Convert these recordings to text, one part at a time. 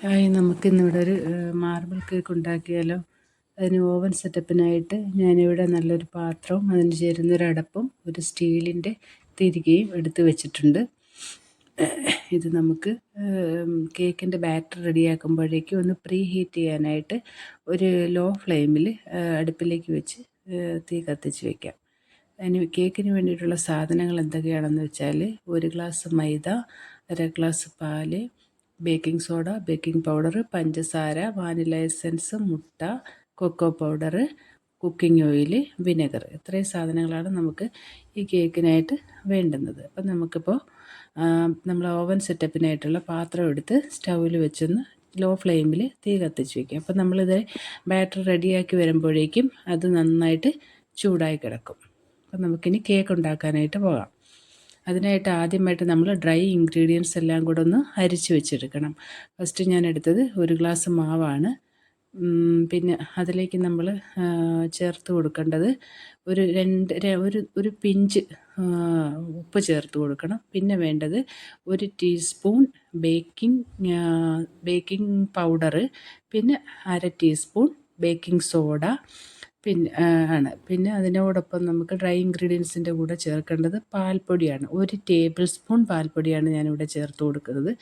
Hi നമുക്കിന്നിവിടെ ഒരു marble cake ഉണ്ടാക്കിയാലോ? അതിന് ഓവൻ സെറ്റപ്പിനായിട്ട് ഞാനിവിടെ നല്ലൊരു പാത്രവും അതിന് ചേരുന്നൊരടപ്പും ഒരു സ്റ്റീലിന്റെ തിരികെയും എടുത്ത് വെച്ചിട്ടുണ്ട്. ഇത് നമുക്ക് കേക്കിന്റെ ബാറ്റർ റെഡിയാക്കുമ്പോഴേക്കും ഒന്ന് പ്രീ ഹീറ്റ് ചെയ്യാനായിട്ട് ഒരു ലോ ഫ്ലെയിമിൽ അടുപ്പിലേക്ക് വെച്ച് തീ കത്തിച്ച് വയ്ക്കാം അതിന് കേക്കിന് വേണ്ടിയിട്ടുള്ള സാധനങ്ങൾ എന്തൊക്കെയാണെന്ന് വെച്ചാൽ ഒരു ഗ്ലാസ് മൈദ അര ഗ്ലാസ് പാൽ ബേക്കിംഗ് സോഡ ബേക്കിംഗ് പൗഡർ പഞ്ചസാര വാനില എസൻസ് മുട്ട cocoa powder cooking oil vinegar. ഇത്രയും സാധനങ്ങളാണ് നമുക്ക് ഈ കേക്കിനായിട്ട് വേണ്ടുന്നത്. അപ്പം നമുക്കിപ്പോൾ നമ്മൾ ഓവൻ സെറ്റപ്പിനായിട്ടുള്ള പാത്രം എടുത്ത് സ്റ്റൗവിൽ വെച്ചൊന്ന് ലോ ഫ്ലെയിമിൽ തീ കത്തിച്ച് വയ്ക്കും അപ്പം നമ്മളിത് ബാറ്റർ റെഡിയാക്കി വരുമ്പോഴേക്കും അത് നന്നായിട്ട് ചൂടായി കിടക്കും. അപ്പം നമുക്കിനി കേക്ക് ഉണ്ടാക്കാനായിട്ട് പോകാം. അതിനായിട്ട് ആദ്യമായിട്ട് നമ്മൾ ഡ്രൈ ഇൻഗ്രീഡിയൻസ് എല്ലാം കൂടെ ഒന്ന് അരിച്ച് വെച്ചെടുക്കണം. ഫസ്റ്റ് ഞാൻ എടുത്തത് ഒരു ഗ്ലാസ് മാവാണ്. പിന്നെ അതിലേക്ക് നമ്മൾ ചേർത്ത് കൊടുക്കേണ്ടത് ഒരു രണ്ട് ഒരു ഒരു പിഞ്ച് ഉപ്പ് ചേർത്ത് കൊടുക്കണം. പിന്നെ വേണ്ടത് ഒരു ടീസ്പൂൺ ബേക്കിംഗ് ബേക്കിംഗ് പൗഡർ പിന്നെ അര ടീസ്പൂൺ ബേക്കിംഗ് സോഡ പിന്നെ ആണ് പിന്നെ അതിനോടൊപ്പം നമുക്ക് ഡ്രൈ ഇൻഗ്രീഡിയൻസിന്റെ കൂടെ ചേർക്കേണ്ടത് പാൽപ്പൊടിയാണ്. ഒരു ടേബിൾ സ്പൂൺ പാൽപ്പൊടിയാണ് ഞാനിവിടെ ചേർത്ത് കൊടുക്കുന്നത്.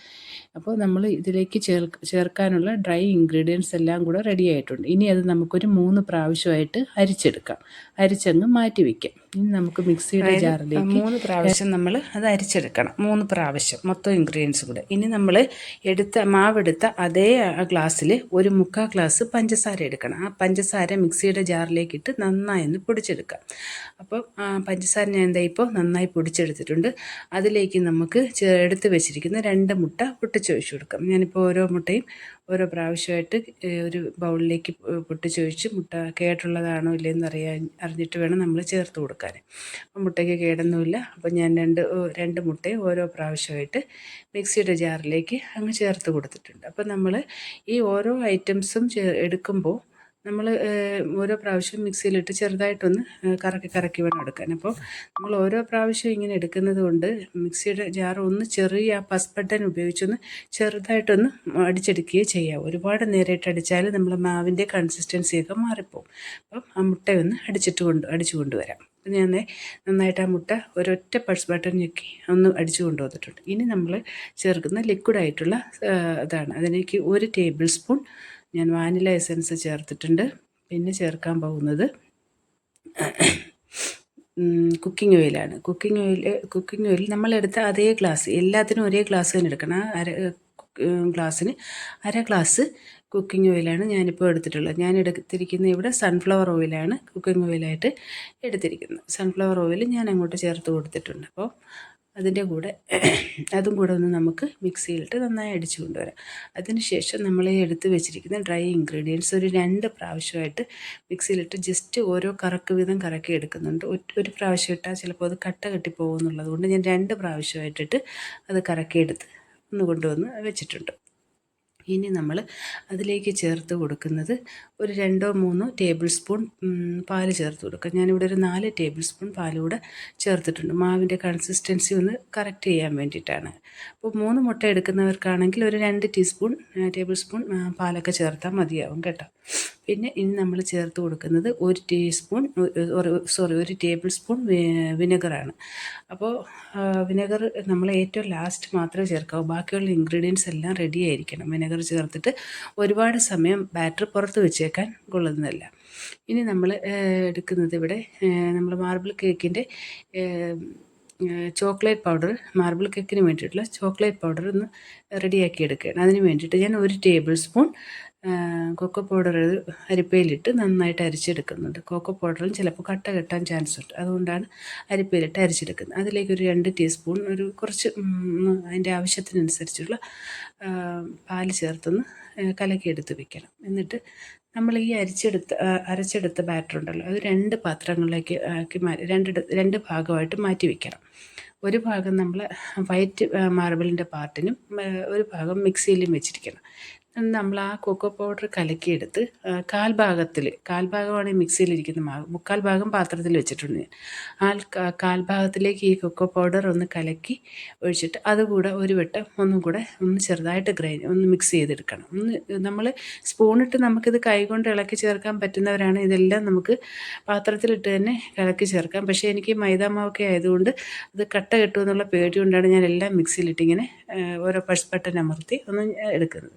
അപ്പോൾ നമ്മൾ ഇതിലേക്ക് ചേർ ചേർക്കാനുള്ള ഡ്രൈ ഇൻഗ്രീഡിയൻസ് എല്ലാം കൂടെ റെഡി ആയിട്ടുണ്ട്. ഇനി അത് നമുക്കൊരു മൂന്ന് പ്രാവശ്യമായിട്ട് അരിച്ചെടുക്കാം. അരിച്ചങ്ങ് മാറ്റി വയ്ക്കാം ഇനി നമുക്ക് മിക്സിയുടെ ജാറിലേക്ക് മൂന്ന് പ്രാവശ്യം നമ്മൾ അത് അരിച്ചെടുക്കണം. മൂന്ന് പ്രാവശ്യം മൊത്തം ഇൻഗ്രീഡിയൻസ് കൂടെ. ഇനി നമ്മൾ എടുത്ത മാവെടുത്ത അതേ ഗ്ലാസ്സിൽ ഒരു മുക്കാൽ ഗ്ലാസ് പഞ്ചസാര എടുക്കണം. ആ പഞ്ചസാര മിക്സിയുടെ ജാറിലേക്ക് ഇട്ട് നന്നായി ഒന്ന് പൊടിച്ചെടുക്കാം അപ്പോൾ പഞ്ചസാര ഞാൻ എന്താ ഇപ്പോൾ നന്നായി പൊടിച്ചെടുത്തിട്ടുണ്ട്. അതിലേക്ക് നമുക്ക് എടുത്ത് വെച്ചിരിക്കുന്ന രണ്ട് മുട്ട പൊട്ടിച്ച് ഒഴിച്ചു കൊടുക്കാം. ഞാനിപ്പോൾ ഓരോ മുട്ടയും ഓരോ പ്രാവശ്യമായിട്ട് ഒരു ബൗളിലേക്ക് പൊട്ടിച്ചൊഴിച്ച് മുട്ട കേടുള്ളതാണോ ഇല്ലയെന്ന് അറിയാൻ അറിഞ്ഞിട്ട് വേണം നമ്മൾ ചേർത്ത് കൊടുക്കാൻ. അപ്പം മുട്ടയ്ക്ക് കേടൊന്നുമില്ല. അപ്പം ഞാൻ രണ്ട് രണ്ട് മുട്ടയും ഓരോ പ്രാവശ്യമായിട്ട് മിക്സിയുടെ ജാറിലേക്ക് അങ്ങ് ചേർത്ത് കൊടുത്തിട്ടുണ്ട്. അപ്പം നമ്മൾ ഈ ഓരോ ഐറ്റംസും എടുക്കുമ്പോൾ നമ്മൾ ഓരോ പ്രാവശ്യം മിക്സിയിലിട്ട് ചെറുതായിട്ടൊന്ന് കറക്കി കറക്കി വേണം എടുക്കാൻ. അപ്പോൾ നമ്മൾ ഓരോ പ്രാവശ്യം ഇങ്ങനെ എടുക്കുന്നത് കൊണ്ട് മിക്സിയുടെ ജാർ ഒന്ന് ചെറിയ ആ പസ് ബട്ടൺ ഉപയോഗിച്ചൊന്ന് ചെറുതായിട്ടൊന്ന് അടിച്ചെടുക്കുകയോ ചെയ്യാം ഒരുപാട് നേരിട്ട് അടിച്ചാൽ നമ്മൾ മാവിന്റെ കൺസിസ്റ്റൻസിയൊക്കെ മാറിപ്പോവും. അപ്പം ആ മുട്ടയൊന്ന് അടിച്ചിട്ട് കൊണ്ട് അടിച്ചു കൊണ്ടുവരാം അപ്പം ഞാൻ നന്നായിട്ട് ആ മുട്ട ഒരൊറ്റ പൾസ് ബട്ടൺ ഞെക്കി ഒന്ന് അടിച്ചു കൊണ്ടുവന്നിട്ടുണ്ട് ഇനി നമ്മൾ ചേർക്കുന്ന ലിക്വിഡായിട്ടുള്ള ഇതാണ്. അതിലേക്ക് ഒരു ടേബിൾ സ്പൂൺ ഞാൻ വാനില എസൻസ് ചേർത്തിട്ടുണ്ട്. പിന്നെ ചേർക്കാൻ പോകുന്നത് കുക്കിംഗ് ഓയിലാണ് കുക്കിംഗ് ഓയിൽ കുക്കിംഗ് ഓയിൽ നമ്മളെടുത്ത അതേ ഗ്ലാസ് എല്ലാത്തിനും ഒരേ ഗ്ലാസ് തന്നെ എടുക്കണം. അര ഗ്ലാസ്സിന് അര ഗ്ലാസ് കുക്കിംഗ് ഓയിലാണ് ഞാനിപ്പോൾ എടുത്തിട്ടുള്ളത്. ഞാൻ എടുത്തിരിക്കുന്ന ഇവിടെ സൺഫ്ലവർ ഓയിലാണ് കുക്കിംഗ് ഓയിലായിട്ട് എടുത്തിരിക്കുന്നത്. സൺഫ്ലവർ ഓയിൽ ഞാൻ അങ്ങോട്ട് ചേർത്ത് കൊടുത്തിട്ടുണ്ട്. അപ്പോൾ അതിന്റെ കൂടെ അതും കൂടെ ഒന്ന് നമുക്ക് മിക്സിയിലിട്ട് നന്നായി അടിച്ചു കൊണ്ടുവരാം. അതിനുശേഷം നമ്മൾ എടുത്ത് വെച്ചിരിക്കുന്ന ഡ്രൈ ഇൻഗ്രീഡിയൻസ് ഒരു രണ്ട് പ്രാവശ്യമായിട്ട് മിക്സിയിലിട്ട് ജസ്റ്റ് ഓരോ കറക്ക് വീതം കറക്കി എടുക്കുന്നുണ്ട്. ഒരു പ്രാവശ്യം ഇട്ടാൽ ചിലപ്പോൾ അത് കട്ട കെട്ടിപ്പോകും എന്നുള്ളത് കൊണ്ട് ഞാൻ രണ്ട് പ്രാവശ്യമായിട്ടിട്ട് അത് കറക്കിയെടുത്ത് ഒന്ന് കൊണ്ടുവന്ന് വെച്ചിട്ടുണ്ട്. ഇനി നമ്മൾ അതിലേക്ക് ചേർത്ത് കൊടുക്കുന്നത് ഒരു രണ്ടോ മൂന്നോ ടേബിൾ സ്പൂൺ പാൽ ചേർത്ത് കൊടുക്കുക. ഞാനിവിടെ ഒരു നാല് ടേബിൾ സ്പൂൺ പാലൂടെ ചേർത്തിട്ടുണ്ട്. മാവിന്റെ കൺസിസ്റ്റൻസി ഒന്ന് കറക്റ്റ് ചെയ്യാൻ വേണ്ടിയിട്ടാണ്. അപ്പോൾ മൂന്ന് മുട്ട എടുക്കുന്നവർക്കാണെങ്കിൽ ഒരു രണ്ട് ടീസ്പൂൺ ടേബിൾ സ്പൂൺ പാലൊക്കെ ചേർത്താൽ മതിയാവും കേട്ടോ. പിന്നെ ഇനി നമ്മൾ ചേർത്ത് കൊടുക്കുന്നത് ഒരു ടീസ്പൂൺ സോറി ഒരു ടേബിൾ സ്പൂൺ വിനെഗറാണ്. അപ്പോൾ വിനെഗർ നമ്മൾ ഏറ്റവും ലാസ്റ്റ് മാത്രമേ ചേർക്കാവൂ. ബാക്കിയുള്ള ഇൻഗ്രീഡിയൻസ് എല്ലാം റെഡി ആയിരിക്കണം. വിനെഗർ ചേർത്തിട്ട് ഒരുപാട് സമയം ബാറ്റർ പുറത്ത് വെച്ചേക്കാൻ കൊള്ളുന്നതല്ല. ഇനി നമ്മൾ എടുക്കുന്നത് ഇവിടെ നമ്മൾ മാർബിൾ കേക്കിന്റെ ചോക്ലേറ്റ് പൗഡർ മാർബിൾ കേക്കിന് വേണ്ടിയിട്ടുള്ള ചോക്ലേറ്റ് പൗഡർ ഒന്ന് റെഡിയാക്കി എടുക്കുകയാണ്. അതിന് വേണ്ടിയിട്ട് ഞാൻ ഒരു ടേബിൾ സ്പൂൺ കൊക്കോ പൗഡർ അരിപ്പയിലിട്ട് നന്നായിട്ട് അരിച്ചെടുക്കുന്നുണ്ട്. കൊക്കോ പൗഡറിൽ ചിലപ്പോൾ കട്ട കെട്ടാൻ ചാൻസ് ഉണ്ട്. അതുകൊണ്ടാണ് അരിപ്പയിലിട്ട് അരിച്ചെടുക്കുന്നത്. അതിലേക്ക് ഒരു രണ്ട് ടീസ്പൂൺ ഒരു കുറച്ച് അതിന്റെ ആവശ്യത്തിനനുസരിച്ചുള്ള പാൽ ചേർത്തൊന്ന് കലക്കിയെടുത്ത് വെക്കണം. എന്നിട്ട് നമ്മൾ ഈ അരിച്ചെടുത്ത അരച്ചെടുത്ത ബാറ്റർ ഉണ്ടല്ലോ അത് രണ്ട് പാത്രങ്ങളിലേക്ക് ആക്കി മാറ്റി രണ്ട് രണ്ട് ഭാഗമായിട്ട് മാറ്റി വെക്കണം. ഒരു ഭാഗം നമ്മൾ വൈറ്റ് മാർബിളിന്റെ പാർട്ടിനും ഒരു ഭാഗം മിക്സിയിലും വെച്ചിരിക്കണം. നമ്മൾ ആ കൊക്കോ പൗഡർ കലക്കിയെടുത്ത് കാൽഭാഗത്തിൽ കാൽ ഭാഗത്തിൽ കാൽ ഭാഗമാണ് മിക്സിയിലിരിക്കുന്ന മാവ്. മുക്കാൽ ഭാഗം പാത്രത്തിൽ വെച്ചിട്ടുണ്ട് ഞാൻ. ആ കാൽഭാഗത്തിലേക്ക് കാൽ ഭാഗത്തിലേക്ക് ഈ കൊക്കോ പൗഡർ ഒന്ന് കലക്കി ഒഴിച്ചിട്ട് അതുകൂടെ ഒരു വട്ടം ഒന്നും കൂടെ ഒന്ന് ചെറുതായിട്ട് ഗ്രൈൻഡ് ഒന്ന് മിക്സ് ചെയ്തെടുക്കണം. ഒന്ന് നമ്മൾ സ്പൂണിട്ട് നമുക്കിത് കൈകൊണ്ട് ഇളക്കി ചേർക്കാൻ പറ്റുന്നവരാണ്. ഇതെല്ലാം നമുക്ക് പാത്രത്തിലിട്ട് തന്നെ കലക്കി ചേർക്കാം. പക്ഷേ എനിക്ക് മൈദാമാവൊക്കെ ആയതുകൊണ്ട് അത് കട്ട കിട്ടുമെന്നുള്ള പേടി കൊണ്ടാണ് ഞാൻ എല്ലാം മിക്സിയിലിട്ട് ഇങ്ങനെ ഓരോ ബട്ടൺ അമർത്തി ഒന്ന് എടുക്കുന്നത്.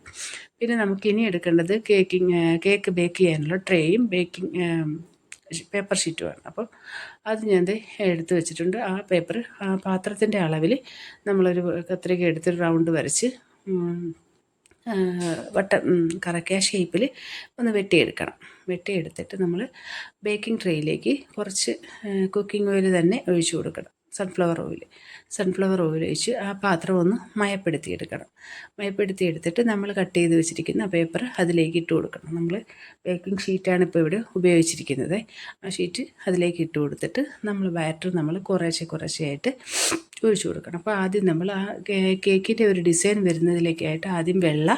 പിന്നെ നമുക്ക് ഇനി എടുക്കേണ്ടത് കേക്കിങ് കേക്ക് ബേക്ക് ചെയ്യാനുള്ള ട്രേയും ബേക്കിംഗ് പേപ്പർ ഷീറ്റുമാണ്. അപ്പോൾ അത് ഞാൻ എടുത്ത് വെച്ചിട്ടുണ്ട്. ആ പേപ്പർ ആ പാത്രത്തിന്റെ അളവിൽ നമ്മളൊരു കത്രിക എടുത്ത് റൗണ്ട് വരച്ച് വട്ട കറക്കിയ ഷേപ്പിൽ ഒന്ന് വെട്ടിയെടുക്കണം. വെട്ടിയെടുത്തിട്ട് നമ്മൾ ബേക്കിംഗ് ട്രേയിലേക്ക് കുറച്ച് കുക്കിംഗ് ഓയിൽ തന്നെ ഒഴിച്ചു കൊടുക്കണം. സൺഫ്ലവർ ഓയിൽ സൺഫ്ലവർ ഓയിൽ ഒഴിച്ച് ആ പാത്രം ഒന്ന് മയപ്പെടുത്തി എടുക്കണം മയപ്പെടുത്തി എടുത്തിട്ട് നമ്മൾ കട്ട് ചെയ്ത് വെച്ചിരിക്കുന്ന പേപ്പർ അതിലേക്ക് ഇട്ട് കൊടുക്കണം. നമ്മൾ ബേക്കിംഗ് ഷീറ്റാണ് ഇപ്പോൾ ഇവിടെ ഉപയോഗിച്ചിരിക്കുന്നത്. ആ ഷീറ്റ് അതിലേക്ക് ഇട്ട് കൊടുത്തിട്ട് നമ്മൾ ബാറ്റർ നമ്മൾ കുറേശ്ശെ കുറേശ്ശെയായിട്ട് ഒഴിച്ചു കൊടുക്കണം. അപ്പോൾ ആദ്യം നമ്മൾ ആ കേക്കിന്റെ ഒരു ഡിസൈൻ വരുന്നതിലേക്കായിട്ട് ആദ്യം വെള്ള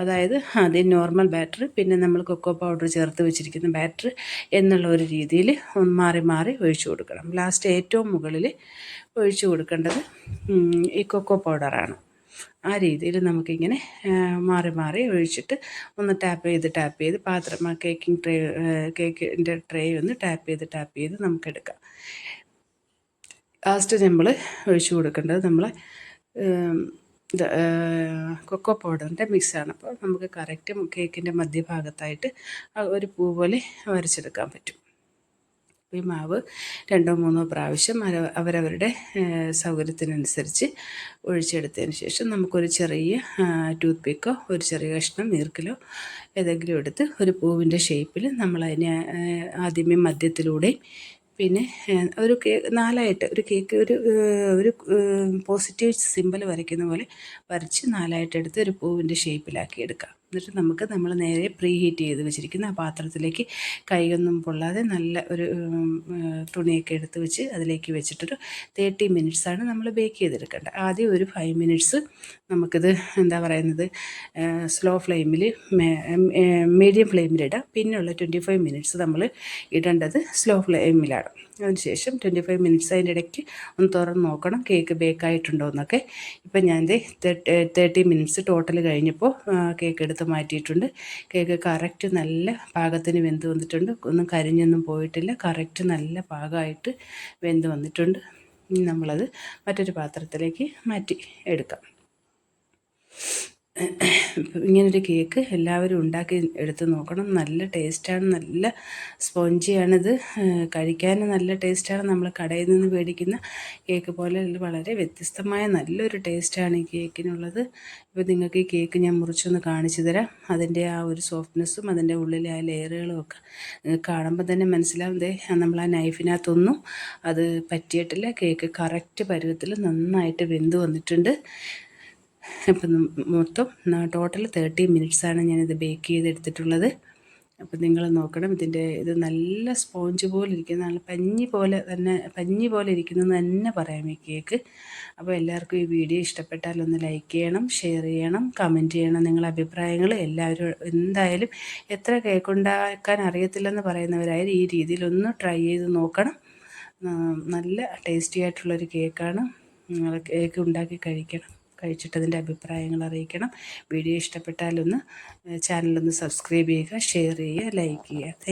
അതായത് ആദ്യം നോർമൽ ബാറ്റർ പിന്നെ നമ്മൾ കൊക്കോ പൗഡർ ചേർത്ത് വെച്ചിരിക്കുന്ന ബാറ്റർ എന്നുള്ള ഒരു രീതിയിൽ മാറി മാറി ഒഴിച്ചു കൊടുക്കണം. ലാസ്റ്റ് ഏറ്റവും മുകളിൽ ഒഴിച്ചു കൊടുക്കേണ്ടത് ഈ കൊക്കോ പൗഡറാണ് ആ രീതിയിൽ നമുക്കിങ്ങനെ മാറി മാറി ഒഴിച്ചിട്ട് ഒന്ന് ടാപ്പ് ചെയ്ത് ടാപ്പ് ചെയ്ത് പാത്രം കേക്കിംഗ് ട്രേ കേക്കിന്റെ ട്രേ ഒന്ന് ടാപ്പ് ചെയ്ത് ടാപ്പ് ചെയ്ത് നമുക്കെടുക്കാം ലാസ്റ്റ് നമ്മൾ ഒഴിച്ചു കൊടുക്കേണ്ടത് നമ്മൾ കൊക്കോ പൗഡറിന്റെ മിക്സാണ്. അപ്പോൾ നമുക്ക് കറക്റ്റ് കേക്കിന്റെ മധ്യഭാഗത്തായിട്ട് ഒരു പൂ പോലെ വരച്ചെടുക്കാൻ പറ്റും. ഈ മാവ് രണ്ടോ മൂന്നോ പ്രാവശ്യം അവര- അവരവരുടെ സൗകര്യത്തിനനുസരിച്ച് ഒഴിച്ചെടുത്തതിന് ശേഷം നമുക്കൊരു ചെറിയ ടൂത്ത് പിക്കോ ഒരു ചെറിയ കഷ്ണം നീർക്കിലോ ഏതെങ്കിലും എടുത്ത് ഒരു പൂവിന്റെ ഷേപ്പിൽ നമ്മളതിനെ ആദ്യമേ മധ്യത്തിലൂടെയും പിന്നെ ഒരു കേ നാലായിട്ട് ഒരു കേക്ക് ഒരു ഒരു പോസിറ്റീവ് സിംബൽ വരയ്ക്കുന്ന പോലെ വരച്ച് നാലായിട്ട് എടുത്ത് ഒരു പൂവിന്റെ ഷേപ്പിലാക്കി എടുക്കാം. എന്നിട്ട് നമുക്ക് നമ്മൾ നേരെ പ്രീ ഹീറ്റ് ചെയ്ത് വെച്ചിരിക്കുന്ന ആ പാത്രത്തിലേക്ക് കൈയൊന്നും പൊള്ളാതെ നല്ല ഒരു തുണിയൊക്കെ എടുത്ത് വെച്ച് അതിലേക്ക് വെച്ചിട്ടൊരു തേർട്ടി മിനിറ്റ്സാണ് നമ്മൾ ബേക്ക് ചെയ്തെടുക്കേണ്ടത്. ആദ്യം ഒരു ഫൈവ് മിനിറ്റ്സ് നമുക്കിത് എന്താ പറയുന്നത് സ്ലോ ഫ്ലെയിമിൽ മീഡിയം ഫ്ലെയിമിലിടാം പിന്നെയുള്ള ട്വന്റി ഫൈവ് മിനിറ്റ്സ് നമ്മൾ ഇടേണ്ടത് സ്ലോ ഫ്ലെയിമിലാണ്. അതിനുശേഷം ട്വന്റി ഫൈവ് മിനിറ്റ്സ് അതിന്റെ ഇടയ്ക്ക് ഒന്ന് തുറന്ന് നോക്കണം. കേക്ക് ബേക്കായിട്ടുണ്ടോ എന്നൊക്കെ. ഇപ്പം ഞാൻ തേർട്ടി മിനിറ്റ്സ് ടോട്ടൽ കഴിഞ്ഞപ്പോൾ കേക്ക് എടുത്ത് മാറ്റിയിട്ടുണ്ട്. കേക്ക് കറക്റ്റ് നല്ല പാകത്തിന് വെന്ത് വന്നിട്ടുണ്ട്. ഒന്നും കരിഞ്ഞൊന്നും പോയിട്ടില്ല. കറക്റ്റ് നല്ല പാകമായിട്ട് വെന്ത് വന്നിട്ടുണ്ട്. നമ്മളത് മറ്റൊരു പാത്രത്തിലേക്ക് മാറ്റി എടുക്കാം. ഇങ്ങനൊരു കേക്ക് എല്ലാവരും ഉണ്ടാക്കി എടുത്ത് നോക്കണം. നല്ല ടേസ്റ്റാണ്. നല്ല സ്പോഞ്ചിയാണിത്. കഴിക്കാൻ നല്ല ടേസ്റ്റാണ്. നമ്മൾ കടയിൽ നിന്ന് മേടിക്കുന്ന കേക്ക് പോലെ വളരെ വ്യത്യസ്തമായ നല്ലൊരു ടേസ്റ്റാണ് ഈ കേക്കിനുള്ളത്. ഇപ്പോൾ നിങ്ങൾക്ക് ഈ കേക്ക് ഞാൻ മുറിച്ചൊന്ന് കാണിച്ചു തരാം. അതിന്റെ ആ ഒരു സോഫ്റ്റ്നെസ്സും അതിന്റെ ഉള്ളിലെ ആ ലെയറുകളും ഒക്കെ കാണുമ്പോൾ തന്നെ മനസ്സിലാവും. ദേ നമ്മൾ ആ നൈഫിനകത്തൊന്നും അത് പറ്റിയിട്ടില്ല. കേക്ക് കറക്റ്റ് പരുവത്തിൽ നന്നായിട്ട് വെന്ത് വന്നിട്ടുണ്ട്. അപ്പം മൊത്തം ടോട്ടൽ തേർട്ടി മിനിറ്റ്സാണ് ഞാനിത് ബേക്ക് ചെയ്തെടുത്തിട്ടുള്ളത്. അപ്പം നിങ്ങൾ നോക്കണം ഇതിന്റെ ഇത് നല്ല സ്പോഞ്ച് പോലെ ഇരിക്കുന്ന നല്ല പഞ്ഞി പോലെ തന്നെ പഞ്ഞി പോലെ ഇരിക്കുന്നതെന്ന് തന്നെ പറയാം ഈ കേക്ക് അപ്പോൾ എല്ലാവർക്കും ഈ വീഡിയോ ഇഷ്ടപ്പെട്ടാൽ ഒന്ന് ലൈക്ക് ചെയ്യണം ഷെയർ ചെയ്യണം കമന്റ് ചെയ്യണം നിങ്ങളുടെ അഭിപ്രായങ്ങൾ. എല്ലാവരും എന്തായാലും എത്ര കേക്ക് ഉണ്ടാക്കാൻ അറിയത്തില്ലെന്ന് പറയുന്നവരായാലും ഈ രീതിയിലൊന്ന് ട്രൈ ചെയ്ത് നോക്കണം. നല്ല ടേസ്റ്റി ആയിട്ടുള്ളൊരു കേക്കാണ് നിങ്ങൾ കേക്ക് ഉണ്ടാക്കി കഴിക്കണം. കഴിച്ചിട്ട് അതിന്റെ അഭിപ്രായങ്ങൾ അറിയിക്കണം. വീഡിയോ ഇഷ്ടപ്പെട്ടാലൊന്ന് ചാനലൊന്ന് സബ്സ്ക്രൈബ് ചെയ്യുക ഷെയർ ചെയ്യുക ലൈക്ക് ചെയ്യുക.